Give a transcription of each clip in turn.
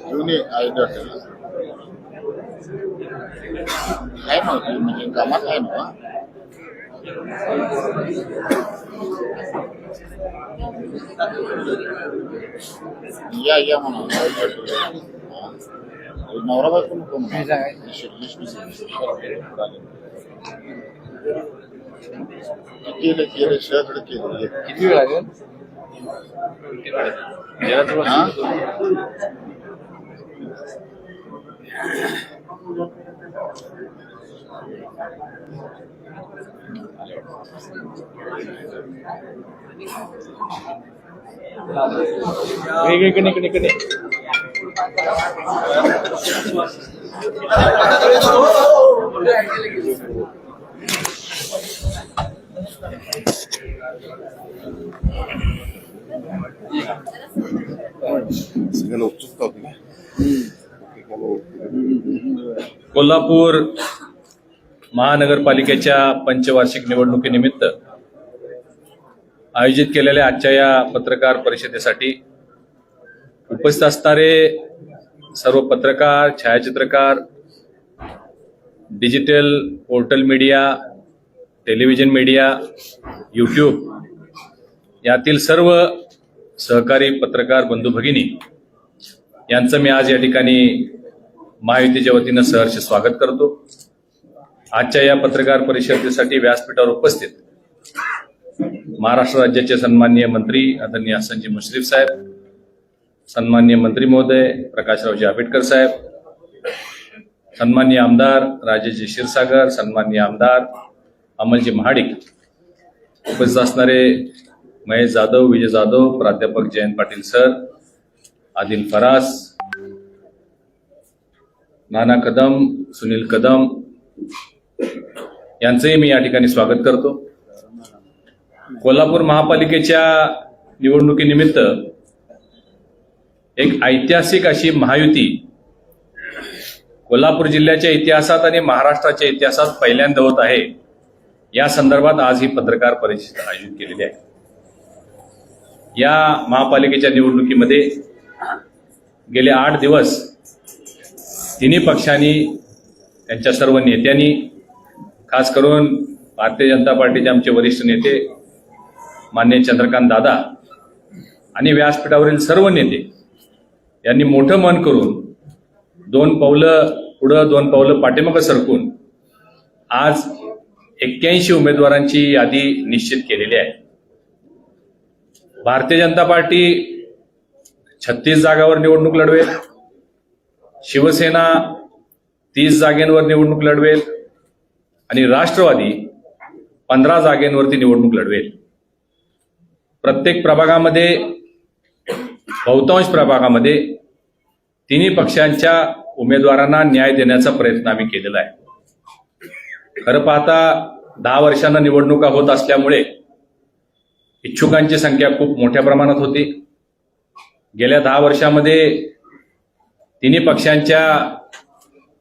जुनी ID hotel आहे ना ती म्हणजे कामात आहे ना या या म्हणून नवरा बायको नको म्हणून शिर्डीस बिर्डीस. केलं केलं शहराकडे केलं किती वेळ लागेल हा? इकडे इकडे इकडे सगळ्यांना उत्सुकता होती कोल्हापूर महानगरपालिकेच्या पंचवार्षिक निवडणुकीनिमित्त आयोजित केलेल्या आजच्या या पत्रकार परिषदेसाठी उपस्थित असणारे सर्व पत्रकार छायाचित्रकार digital portal media television media YouTube यातील सर्व सहकारी पत्रकार बंधू भगिनी यांचं मी आज या ठिकाणी महायुतीच्या वतीनं सहर्ष स्वागत करतो. आजच्या या पत्रकार परिषदेसाठी व्यासपीठावर उपस्थित महाराष्ट्र राज्याचे सन्माननीय मंत्री आदरणीय हसनजी मुश्रीफ साहेब सन्माननीय मंत्री महोदय प्रकाशरावजी आंबेडकर साहेब सन्माननीय आमदार राजेजी क्षीरसागर सन्माननीय आमदार अमलजी महाडिक उपस्थित असणारे महेश जाधव विजय जाधव प्राध्यापक जयंत पाटील सर आदिल फरास नाना कदम सुनील कदम यांचंही मी या ठिकाणी स्वागत करतो. कोल्हापूर महापालिकेच्या निवडणुकीनिमित्त एक ऐतिहासिक अशी महायुती कोल्हापूर जिल्ह्याच्या इतिहासात आणि महाराष्ट्राच्या इतिहासात पहिल्यांदा होत आहे. या संदर्भात आज ही पत्रकार परिषद आयोजित केलेली आहे. या महापालिकेच्या निवडणुकीमध्ये गेले आठ दिवस तिन्ही पक्षांनी त्यांच्या सर्व नेत्यांनी खास करून भारतीय जनता पार्टीचे आमचे वरिष्ठ नेते मान्य चंद्रकांत दादा आणि व्यासपीठावरील सर्व नेते यांनी मोठं मन करून दोन पावलं पुढं दोन पावलं पाठीमागं सरकून आज एक्क्याऐंशी उमेदवारांची यादी निश्चित केलेली आहे. भारतीय जनता पार्टी छत्तीस जागावर निवडणूक लढवेल. शिवसेना तीस जागेंवर निवडणूक लढवेल. आणि राष्ट्रवादी पंधरा जागेंवरती निवडणूक लढवेल. प्रत्येक प्रभागामध्ये बहुतांश प्रभागामध्ये तिन्ही पक्षांच्या उमेदवारांना न्याय देण्याचा प्रयत्न आम्ही केलेला आहे. खरं पाहता दहा वर्षांना निवडणुका होत असल्यामुळे इच्छुकांची संख्या खूप मोठ्या प्रमाणात होती. गेल्या दहा वर्षामध्ये तिन्ही पक्षांच्या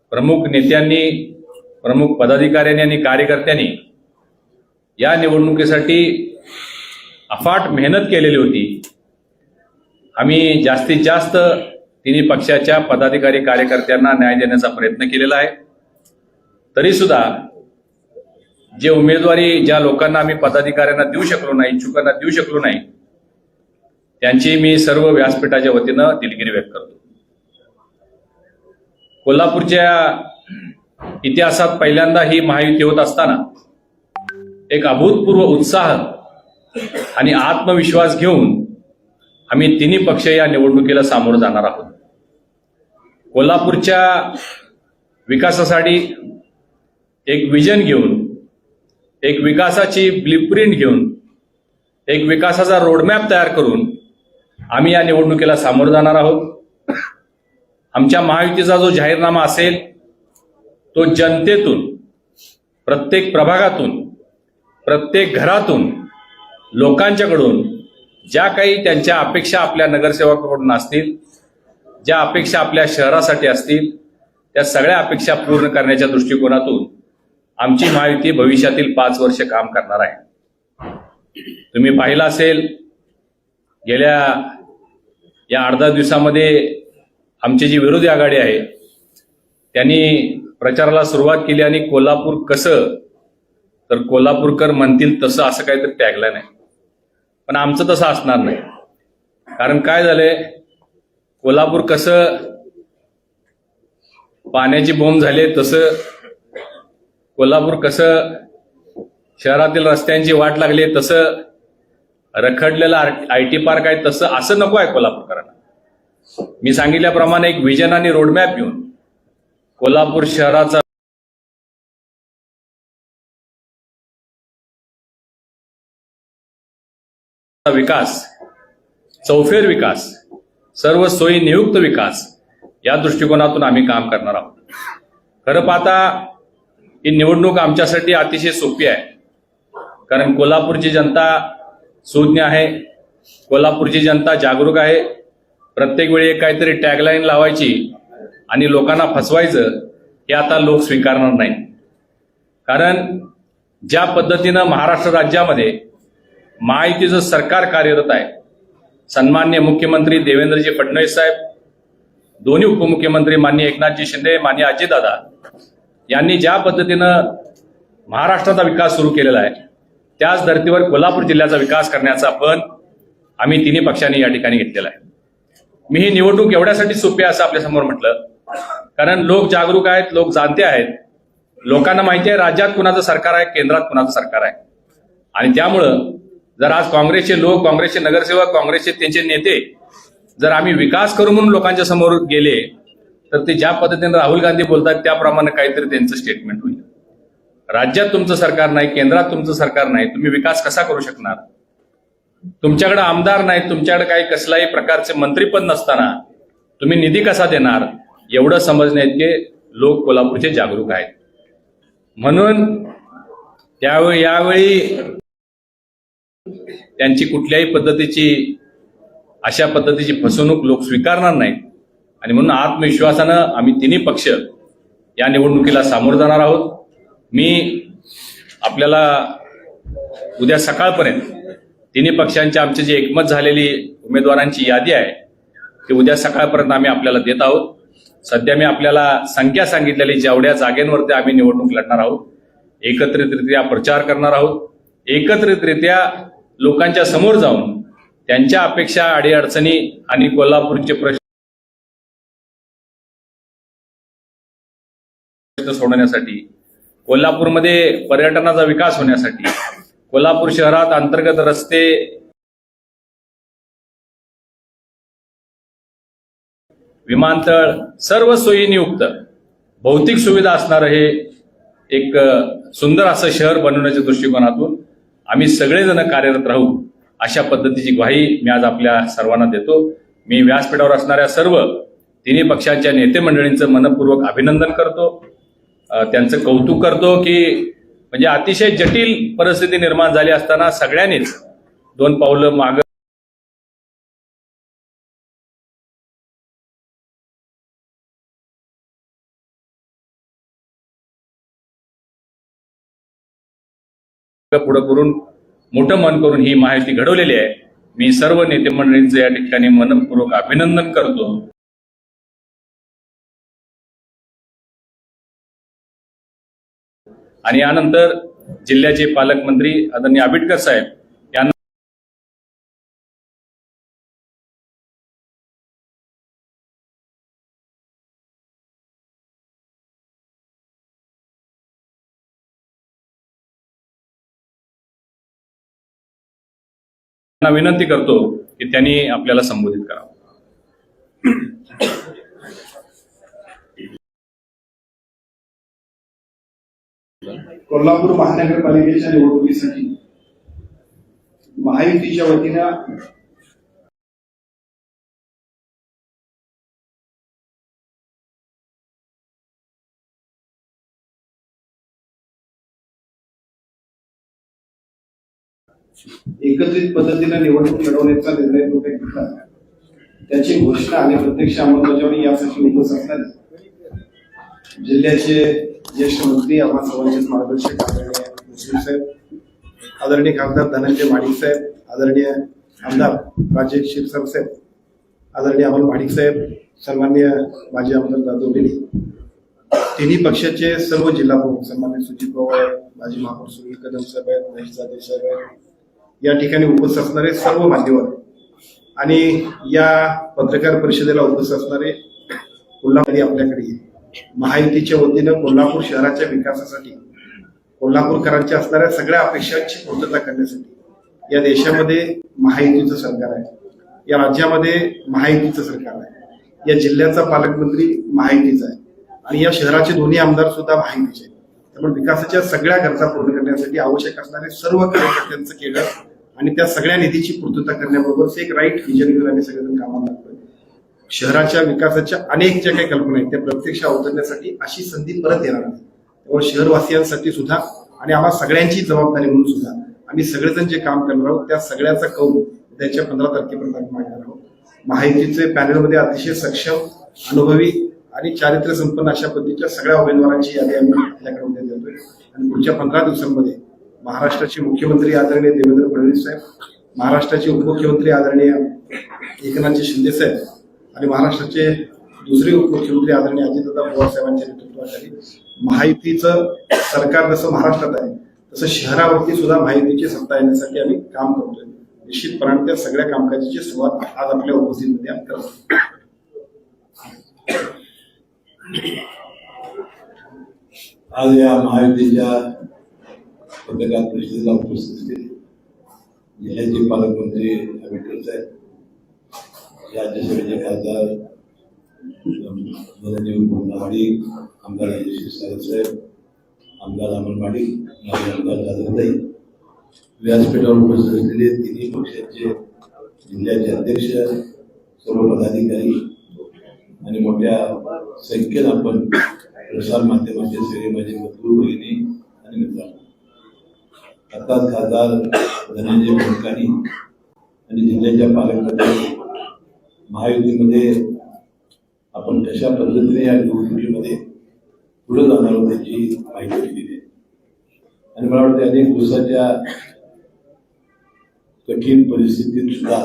प्रमुख नेत्यांनी प्रमुख पदाधिकाऱ्यांनी आणि कार्यकर्त्यांनी या निवडणुकीसाठी अफाट मेहनत केलेली होती. आम्ही जास्तीत जास्त तिन्ही पक्षाच्या पदाधिकारी कार्यकर्त्यांना न्याय देण्याचा प्रयत्न केलेला आहे. तरीसुद्धा जे उमेदवारी ज्या लोकांना आम्ही पदाधिकाऱ्यांना देऊ शकलो नाही इच्छुकांना देऊ शकलो नाही त्यांची मी सर्व व्यासपीठाच्या वतीनं दिलगिरी व्यक्त करतो. कोल्हापूरच्या इतिहासात पहिल्यांदा ही महायुती होत असताना एक अभूतपूर्व उत्साह आणि आत्मविश्वास घेऊन आम्ही तिन्ही पक्ष या निवडणुकीला सामोरं जाणार आहोत. कोल्हापूरच्या विकासासाठी एक विजन घेऊन एक विकासाची ब्लिप्रिंट घेऊन एक विकासाचा रोडमॅप तयार करून आम्ही या निवडणुकीला सामोरं जाणार आहोत. आमच्या महायुतीचा जो जाहीरनामा असेल तो जनतेतून प्रत्येक प्रभागातून प्रत्येक घरातून लोकांच्याकडून ज्या काही त्यांच्या अपेक्षा आपल्या नगरसेवकाकडून असतील ज्या अपेक्षा आपल्या शहरासाठी असतील त्या सगळ्या अपेक्षा पूर्ण करण्याच्या दृष्टिकोनातून आमची महायुती भविष्यातील पाच वर्ष काम करणार आहे. तुम्ही पाहिलं असेल गेल्या या आठ दहा दिवसामध्ये आमची जी विरोधी आघाडी आहे त्यांनी प्रचाराला सुरुवात केली आणि कोल्हापूर कसं तर कोल्हापूरकर म्हणतील तसं असं काहीतरी टॅगलं नाही पण आमचं तसं असणार नाही. कारण काय झालंय कोल्हापूर कसं पाण्याची बोंब झाली तसं कोल्हापूर कसं शहरातील रस्त्यांची वाट लागली तसं रखडलेलं आय टी पार्क आहे तसं असं नको आहे कोल्हापूरकरांना. मी सांगितल्याप्रमाणे एक विजन आणि रोडमॅप घेऊन कोल्हापूर शहराचा विकास चौफेर विकास सर्व सोयी नियुक्त विकास या दृष्टिकोनातून आम्ही काम करणार आहोत. खरं पाहता ही निवडणूक आमच्यासाठी अतिशय सोपी आहे. कारण कोल्हापूरची जनता सुज्ञ आहे कोल्हापूरची जनता जागरूक आहे. प्रत्येक वेळी एक काहीतरी टॅगलाईन लावायची आणि लोकांना फसवायचं हे आता लोक स्वीकारणार नाही कारण ज्या पद्धतीनं महाराष्ट्र राज्यामध्ये महायुतीचं सरकार कार्यरत आहे सन्मान्य मुख्यमंत्री देवेंद्रजी फडणवीस साहेब दोन्ही उपमुख्यमंत्री माननीय एकनाथजी शिंदे माननीय अजितदादा यांनी ज्या पद्धतीनं महाराष्ट्राचा विकास सुरू केलेला आहे त्याच धर्तीवर कोल्हापूर जिल्ह्याचा विकास करण्याचा पण आम्ही तिन्ही पक्षांनी या ठिकाणी घेतलेला आहे. मी ही निवडणूक एवढ्यासाठी सोपी आहे असं आपल्यासमोर म्हटलं. कारण लोक जागरूक आहेत लोक जाणते आहेत. लोकांना माहिती आहे राज्यात कुणाचं सरकार आहे केंद्रात कुणाचं सरकार आहे. आणि त्यामुळं जर आज काँग्रेसचे लोक काँग्रेसचे नगरसेवक काँग्रेसचे त्यांचे नेते जर आम्ही विकास करू म्हणून लोकांच्या समोर गेले तर ते ज्या पद्धतीने राहुल गांधी बोलतात त्याप्रमाणे काहीतरी त्यांचं स्टेटमेंट होईल. राज्यात तुमचं सरकार नाही केंद्रात तुमचं सरकार नाही तुम्ही विकास कसा करू शकणार? तुमच्याकडे आमदार नाही तुमच्याकडे काही कसलाही प्रकारचे मंत्रीपद नसताना तुम्ही निधी कसा देणार? एवढं समजण्यात की लोक कोल्हापूरचे जागरूक आहेत. म्हणून त्यावेळी यावेळी त्यांची कुठल्याही पद्धतीची अशा पद्धतीची फसवणूक लोक स्वीकारणार नाहीत. आणि म्हणून आत्मविश्वासानं आम्ही तिन्ही पक्ष या निवडणुकीला सामोरं जाणार आहोत. मी आपल्याला उद्या सकाळपर्यंत तिन्ही पक्षांची आमची जी एकमत झालेली उमेदवारांची यादी आहे ती उद्या सकाळपर्यंत आम्ही आपल्याला देत आहोत. सध्या मी आपल्याला संख्या सांगितलेली जेवढ्या जागेंवरती आम्ही निवडणूक लढणार आहोत एकत्रितरित्या प्रचार करणार आहोत. एकत्रितरित्या लोकांच्या समोर जाऊन त्यांच्या अपेक्षा अडीअडचणी आणि कोल्हापूरचे प्रश्न सोडवण्यासाठी कोल्हापूरमध्ये पर्यटनाचा विकास होण्यासाठी कोल्हापूर शहरात अंतर्गत रस्ते विमानतळ सर्व सोयी नियुक्त भौतिक सुविधा असणारं हे एक सुंदर असं शहर बनवण्याच्या दृष्टिकोनातून आम्ही सगळेजण कार्यरत राहू अशा पद्धतीची ग्वाही मी आज आपल्या सर्वांना देतो. मी व्यासपीठावर असणाऱ्या सर्व तिन्ही पक्षांच्या नेते मंडळींचं मनपूर्वक अभिनंदन करतो. त्यांचं कौतुक करतो की म्हणजे अतिशय जटिल परिस्थिती निर्माण झाली असताना सगळ्यांनीच दोन पावलं माग पुढं करून मोठं मन करून ही माहिती घडवलेली आहे. मी सर्व नेते मंडळींचं या ठिकाणी मनपूर्वक अभिनंदन करतो. आणि यानंतर जिल्ह्याचे पालकमंत्री आदरणीय आबिटकर साहेब यांना विनंती करतो की त्यांनी आपल्याला संबोधित करावं. कोल्हापूर महानगरपालिकेच्या निवडणुकीसाठी महायुतीच्या वतीनं एकत्रित पद्धतीने निवडणूक लढवण्याचा निर्णय तो काही घेतला त्याची घोषणा आणि प्रत्यक्ष अंमलबजावणी यासाठी उपस्थित जिल्ह्याचे ज्येष्ठ मंत्री आम्हा सर्वांचे मार्गदर्शक आदरणीय मुस्लिम साहेब आदरणीय खासदार धनंजय माणिक साहेब आदरणीय आमदार राजे क्षीरसागर साहेब आदरणीय अमोल माडिक साहेब सन्मान्य माजी आमदार दादू बेली तिन्ही पक्षाचे सर्व जिल्हा प्रमुख सन्मान्य सुजित पवार माजी महापौर सुनील कदम साहेब आहेत महेश जाधव साहेब आहेत या ठिकाणी उपस्थित असणारे सर्व मान्यवर आणि या पत्रकार परिषदेला उपस्थित असणारे कोल्हापुरी आपल्याकडे आहे. महायुतीच्या वतीनं कोल्हापूर शहराच्या विकासासाठी कोल्हापूरकरांच्या असणाऱ्या सगळ्या अपेक्षांची पूर्तता करण्यासाठी या देशामध्ये महायुतीचं सरकार आहे. या राज्यामध्ये महायुतीचं सरकार आहे. या जिल्ह्याचा पालकमंत्री महायुतीचा आहे. आणि या शहराचे दोन्ही आमदार सुद्धा महायुतीचे आहेत. त्यामुळे विकासाच्या सगळ्या गरजा पूर्ण करण्यासाठी आवश्यक असणारे सर्व कार्यकर्त्यांचं केलं आणि त्या सगळ्या निधीची पूर्तता करण्याबरोबरच एक राईट व्हिजन घेऊन आम्ही सगळेजण कामाला लागतोय शहराच्या विकासाच्या अनेक ज्या काही कल्पना आहेत त्या प्रत्यक्ष अवतरण्यासाठी अशी संधी परत येणार नाही. त्यामुळे शहरवासियांसाठी सुद्धा आणि आम्हा सगळ्यांची जबाबदारी म्हणून सुद्धा आम्ही सगळेजण जे काम करणार आहोत त्या सगळ्याचा कौल त्याच्या पंधरा तारखेपर्यंत आम्ही मांडणार आहोत. माहितीचे पॅनलमध्ये अतिशय सक्षम अनुभवी आणि चारित्र्य संपन्न अशा पद्धतीच्या सगळ्या उमेदवारांची यादी आम्ही आपल्याकडे उद्या देतोय. आणि पुढच्या पंधरा दिवसांमध्ये महाराष्ट्राचे मुख्यमंत्री आदरणीय देवेंद्र फडणवीस साहेब महाराष्ट्राचे उपमुख्यमंत्री आदरणीय एकनाथजी शिंदे साहेब आणि महाराष्ट्राचे दुसरे उपमुख्यमंत्री आदरणीय अजितदादा पवार साहेबांच्या नेतृत्वाखाली माहितीचं सरकार जसं महाराष्ट्रात आहे तसं शहरावरती सुद्धा माहितीची सत्ता येण्यासाठी आम्ही काम करतोय. निश्चितपणाने त्या सगळ्या कामकाजाची सुरुवात आज आपल्या उपस्थितीमध्ये आम्ही करतो आज या महायुतीच्या पत्रकार परिषदेला उपस्थित जिल्ह्याचे पालकमंत्री आंबेडकर साहेब राज्यसभेचे खासदार माननीय माडी आमदार राजेश सागर साहेब आमदार अमल माडी माजी आमदार जाधवताई व्यासपीठावर उपस्थित असलेले तिन्ही पक्षाचे जिल्ह्याचे अध्यक्ष सर्व पदाधिकारी आणि मोठ्या संख्येनं आपण प्रसार माध्यमाचे सगळे माझे मजदूर भगिनी आणि मित्रांनो आताच खासदार धनंजय मुलकानी आणि जिल्ह्याच्या पालकमंत्री महायुतीमध्ये आपण कशा पद्धतीने या निवडणुकीमध्ये पुढे जाणार आहोत त्याची माहिती दिली आणि मला वाटतं अनेक दिवसाच्या कठीण परिस्थितीत सुद्धा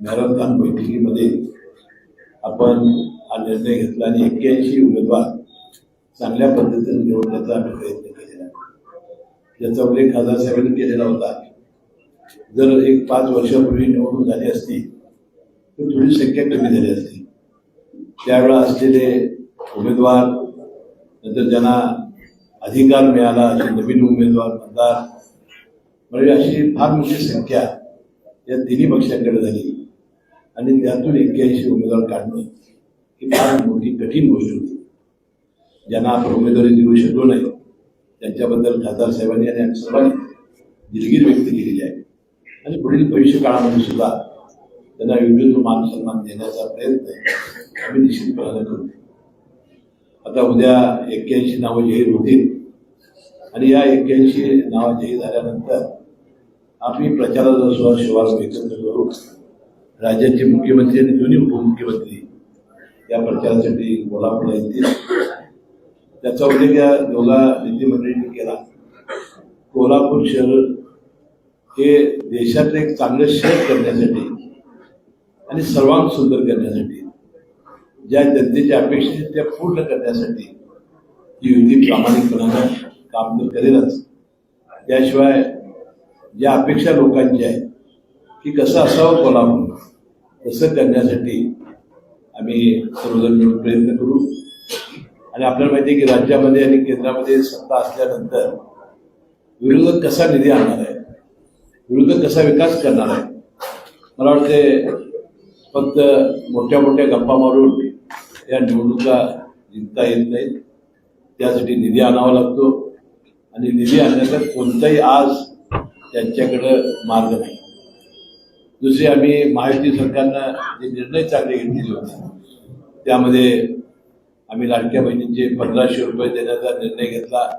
मॅरेथॉन बैठकीमध्ये आपण हा निर्णय घेतला आणि एक्क्याऐंशी उमेदवार चांगल्या पद्धतीने निवडण्याचा आम्ही प्रयत्न केलेला ज्याचा उल्लेख खासदार साहेबांनी केलेला होता. जर एक पाच वर्षापूर्वी निवडणूक झाली असती तर थोडी संख्या कमी झाली असती. त्यावेळा असलेले उमेदवार नंतर ज्यांना अधिकार मिळाला असे नवीन उमेदवार मतदार म्हणजे अशी फार मोठी संख्या या तिन्ही पक्षांकडे झाली. आणि त्यातून एक्क्याऐंशी उमेदवार काढणं ही फार मोठी कठीण गोष्ट होती. ज्यांना आपण उमेदवारी देऊ शकलो नाही त्यांच्याबद्दल खासदार साहेबांनी आणि सर्वांनी दिलगीर व्यक्त केलेली आहे. आणि पुढील भविष्य काळामध्ये सुद्धा त्यांना योग्य तो मान सन्मान देण्याचा प्रयत्न आम्ही निश्चितपणाने करू. आता उद्या एक्क्याऐंशी नावं जाहीर होतील. आणि या एक्क्याऐंशी नावं जाहीर झाल्यानंतर आम्ही प्रचाराचा सुद्धा शुभारंभ एकत्र करू. राज्याचे मुख्यमंत्री आणि दोन्ही उपमुख्यमंत्री या प्रचारासाठी कोल्हापूरला येतील. त्याचा उल्लेख या दोघा नेतेमंडळींनी केला. कोल्हापूर शहर हे देशातलं एक चांगलं शहर करण्यासाठी आणि सर्वांग सुंदर करण्यासाठी ज्या जनतेच्या अपेक्षा आहेत त्या पूर्ण करण्यासाठी ही युती प्रामाणिकपणानं काम तर करेलच. त्याशिवाय ज्या अपेक्षा लोकांची आहेत की कसं असावं कोल्हापूर तसं करण्यासाठी आम्ही सर्वजण मिळून प्रयत्न करू. आणि आपल्याला माहिती आहे की राज्यामध्ये आणि केंद्रामध्ये सत्ता असल्यानंतर विरोधक कसा निधी आणणार आहे? विरोधक कसा विकास करणार आहे? मला वाटते फक्त मोठ्या मोठ्या गप्पा मारून या निवडणुका जिंकता येत नाहीत. त्यासाठी निधी आणावा लागतो. आणि निधी आणण्याचा कोणताही आज त्यांच्याकडं मार्ग नाही. दुसरी आम्ही महायुती सरकारनं जे निर्णय चांगले घेतलेले होते त्यामध्ये आम्ही लाडक्या बहिणींचे पंधराशे रुपये देण्याचा निर्णय घेतला.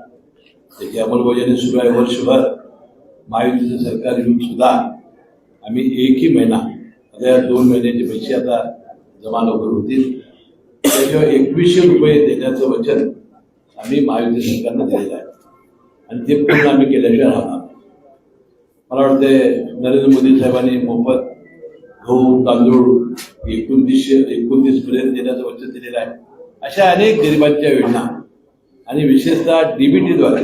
त्याची अंमलबजावणी सुरू आहे. वर्षभर महायुतीचं सरकार येऊन सुद्धा आम्ही एकही महिना त्या दोन महिन्याचे पैसे आता जमा लवकर होतील. त्याशिवाय एकवीसशे रुपये देण्याचं वचन आम्ही महायुती सरकारनं दिलेलं आहे. आणि ते पूर्ण आम्ही केल्याशिवाय राहणार मला वाटते नरेंद्र मोदी साहेबांनी मोफत गहू तांदूळ एकोणतीसशे एकोणतीस पर्यंत देण्याचं वचन दिलेलं आहे. अशा अनेक गरिबांच्या योजना आणि विशेषतः डीबीटीद्वारे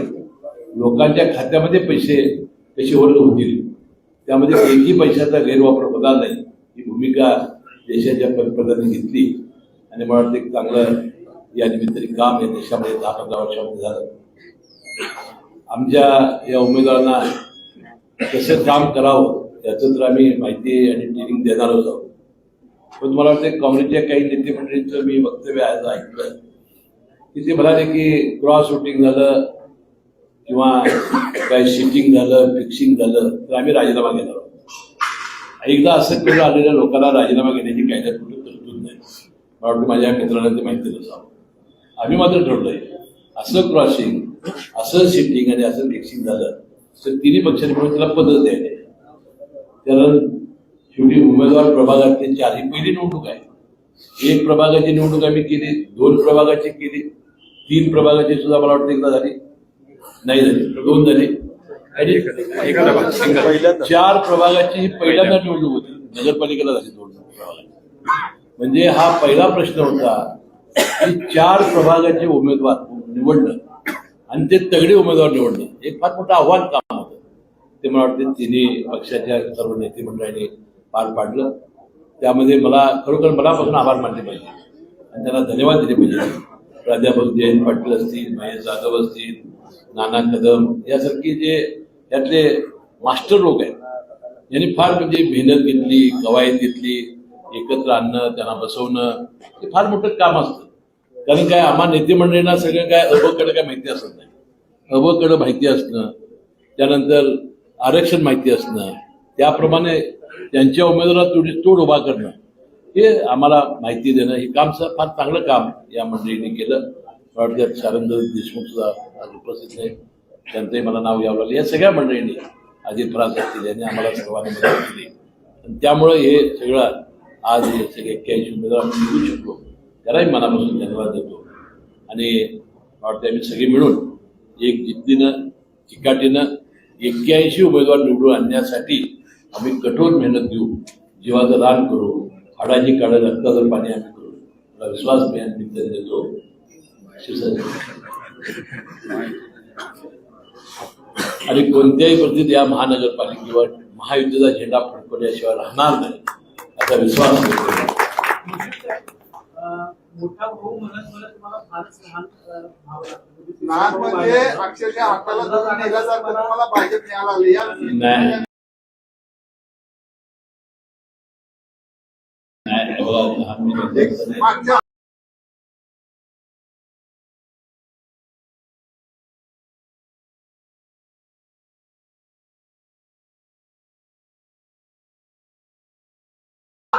लोकांच्या खात्यामध्ये पैसे कसे वर्ग होतील? त्यामध्ये एकही पैशाचा गैरवापर होणार नाही. भूमिका देशाच्या पंतप्रधानांनी घेतली. आणि मला वाटतं एक चांगलं या निमित्ताने काम या देशामध्ये दहा पंधरा वर्षामध्ये झालं. आमच्या या उमेदवारांना कसं काम करावं याचं तर आम्ही माहिती आणि ट्रेनिंग देणार होतो पण मला वाटतं काँग्रेसच्या काही नेते मंडळींचं मी वक्तव्य आज ऐकलं. की ते म्हणाले की क्रॉस शूटिंग झालं किंवा काय शिटिंग झालं फिक्सिंग झालं तर आम्ही राजीनामा घेणार एकदा असं वेळ आलेल्या लोकांना राजीनामा घेण्याची कायद्यात कुठे तरतूद नाही. मला वाटतं माझ्या मित्रांना ते माहिती नसावं आम्ही मात्र ठरलंय असं क्रॉसिंग असं शिफ्टिंग आणि असं मिक्सिंग झालं तर तिन्ही पक्षांनी म्हणून त्याला पद्धत द्यायला कारण शेवटी उमेदवार प्रभागातले चार ही पहिली निवडणूक आहे एक प्रभागाची निवडणूक आम्ही केली दोन प्रभागाची केली तीन प्रभागाची सुद्धा मला वाटतं एकदा झाली. नाही झाली दोन झाली. आणि चार प्रभागाची ही पहिल्यांदा निवडणूक होती. नगरपालिकेला झाली प्रभागाची. म्हणजे हा पहिला प्रश्न होता की चार प्रभागाचे उमेदवार निवडणं आणि ते तगडे उमेदवार निवडणं एक फार मोठं आव्हान काम होतं. ते मला वाटते तिन्ही पक्षाच्या सर्व नेते मंडळांनी पार पाडलं. त्यामध्ये मला खरोखर मनापासून आभार मानले पाहिजे. आणि त्यांना धन्यवाद दिले पाहिजे. प्राध्यापक जयंत पाटील असतील महेश जाधव असतील नाना कदम यासारखे जे त्यातले मास्टर लोक आहेत. यांनी फार म्हणजे मेहनत घेतली कवायत घेतली एकत्र आणणं त्यांना बसवणं हे फार मोठं काम असतं. कारण काय आम्हा नेते मंडळींना सगळं काय अबकडं काय माहिती असत नाही. अबकडं माहिती असणं त्यानंतर आरक्षण माहिती असणं त्याप्रमाणे त्यांच्या उमेदवारात थोडी तोड उभा करणं हे आम्हाला माहिती देणं हे काम फार चांगलं काम या मंडळींनी केलं. वाटतं त्यात शारंग देशमुख सुद्धा आज उपस्थित नाही त्यांचंही मला नाव यावं लागलं. या सगळ्या मंडळींनी अजित फरास असतील यांनी आम्हाला सर्वांना मदत केली. आणि त्यामुळं हे सगळं आज हे सगळे एक्क्याऐंशी उमेदवार आम्ही शकलो. त्यालाही मनापासून धन्यवाद देतो. आणि वाटते वाटतं आम्ही सगळे मिळून एक जिद्दीनं चिकाटीनं एक्क्याऐंशी उमेदवार निवडून आणण्यासाठी आम्ही कठोर मेहनत घेऊ जीवाचं दान करू. हाडाची काढ रक्ताचं पाणी आम्ही करू. मला विश्वास मी या देतो. शिवसेना. आणि कोणत्याही परिस्थितीत या महानगरपालिकेवर महायुतीचा झेंडा फडकवल्याशिवाय राहणार नाही असा विश्वास व्यक्त करतो.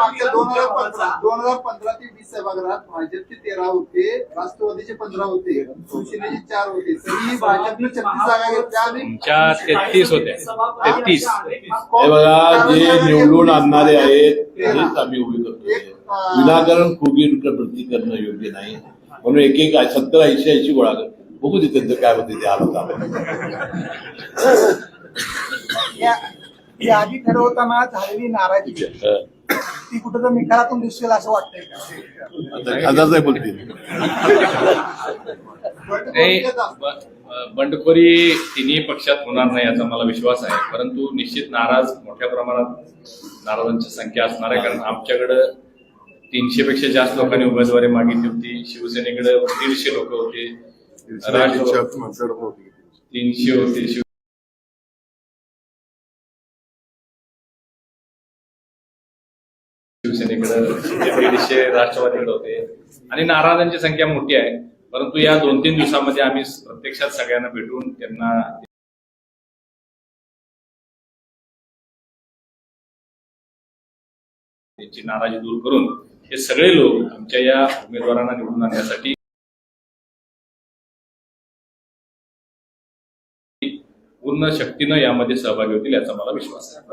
मागच्या दोन हजार पंधरा. दोन हजार पंधरा ते वीस सभागृहात भाजपचे तेरा होते राष्ट्रवादीचे पंधरा होते शिवसेनेचे चार होते. तरी भाजपने छत्तीस जागा घेतल्या आणि तुमच्या तेहतीस होत्या. तेहतीस. हे बघा जे निवडून आणणारे आहेत तेच आम्ही उभी करतोय. विनाकारण फुगी प्रती करणं योग्य नाही. म्हणून एक एक सत्तर ऐंशी ऐंशी गोळा कर. बघू दे त्यांचं काय होते ते आलं आपण या- यादी ठरवताना झालेली नाराजी. ती कुठं निकालातून दिसेल असं वाटतंय. बोलतील. बंडखोरी तिन्ही पक्षात होणार नाही याचा मला विश्वास आहे. परंतु निश्चित नाराज मोठ्या प्रमाणात नाराजांची संख्या असणार आहे. कारण आमच्याकडं तीनशे पेक्षा जास्त लोकांनी उमेदवारी मागितली होती. शिवसेनेकडे दीडशे लोक होते. तीनशे होते. राष्ट्रवादीकडे होते. आणि नाराजांची संख्या मोठी आहे. परंतु या दोन तीन दिवसामध्ये आम्ही प्रत्यक्षात सगळ्यांना भेटून त्यांना त्यांची नाराजी दूर करून हे सगळे लोक आमच्या या उमेदवारांना निवडून आणण्यासाठी पूर्ण शक्तीनं यामध्ये सहभागी होतील याचा मला विश्वास आहे.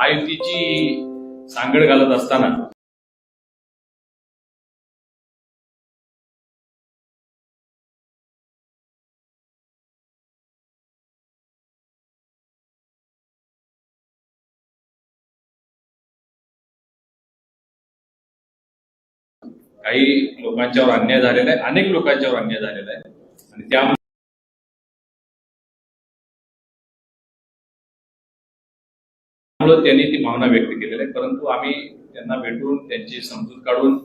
महायुतीची सांगड घालत असताना काही लोकांच्यावर अन्याय झालेला आहे अनेक लोकांच्यावर अन्याय झालेला आहे. आणि त्या त्यामुळे त्यांनी ती भावना व्यक्त केलेली आहे. परंतु आम्ही त्यांना भेटून त्यांची समजूत काढून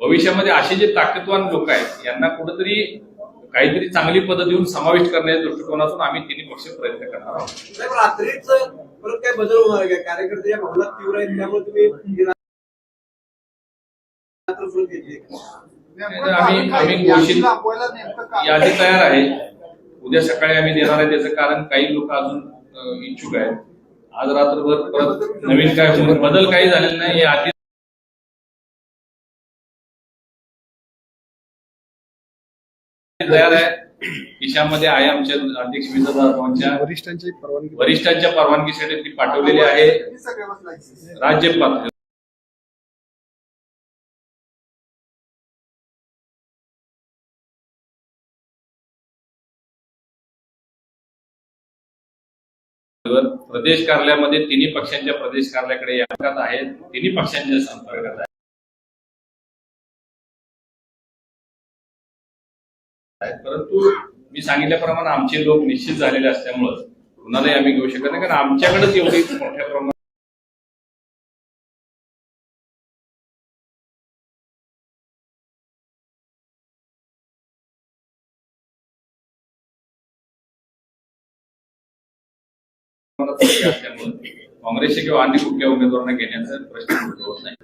भविष्यामध्ये असे जे ताकदवान लोक आहेत यांना कुठेतरी काहीतरी चांगली पद्धत देऊन समाविष्ट करण्याच्या दृष्टिकोनातून आम्ही तिन्ही पक्ष प्रयत्न करणार आहोत. साहेब, रात्रीच परत काय बदल होणार आहे? का कार्यकर्ते या भावना तीव्र आहेत त्यामुळे तुम्ही रात्र परत घेतली तर आम्ही- आम्ही घोषित- दाखवायला नेमकं काय यादी तयार आहे. उद्या सकाळी आम्ही देणार आहे त्याचं कारण काही लोक अजून इच्छुक आहेत. आज रात्रभर परत नवीन काय बदल काही झालेला नाही हे आधी तयार आहे. खिशामध्ये आहे आमच्या अध्यक्ष परवानगी वरिष्ठांच्या परवानगीसाठी ती पाठवलेली आहे. राज्य प्रदेश कार्यालयामध्ये तिन्ही पक्षांच्या प्रदेश कार्यालयाकडे या आहेत. तिन्ही पक्षांच्या संपर्कात आहेत. परंतु मी सांगितल्याप्रमाणे आमचे लोक निश्चित झालेले असल्यामुळं कुणालाही आम्ही घेऊ शकत नाही. कारण आमच्याकडेच एवढी मोठ्या प्रमाणात काँग्रेसचे किंवा अन्य कुठल्या उमेदवारांना घेण्याचा प्रश्न उद्भवत नाही.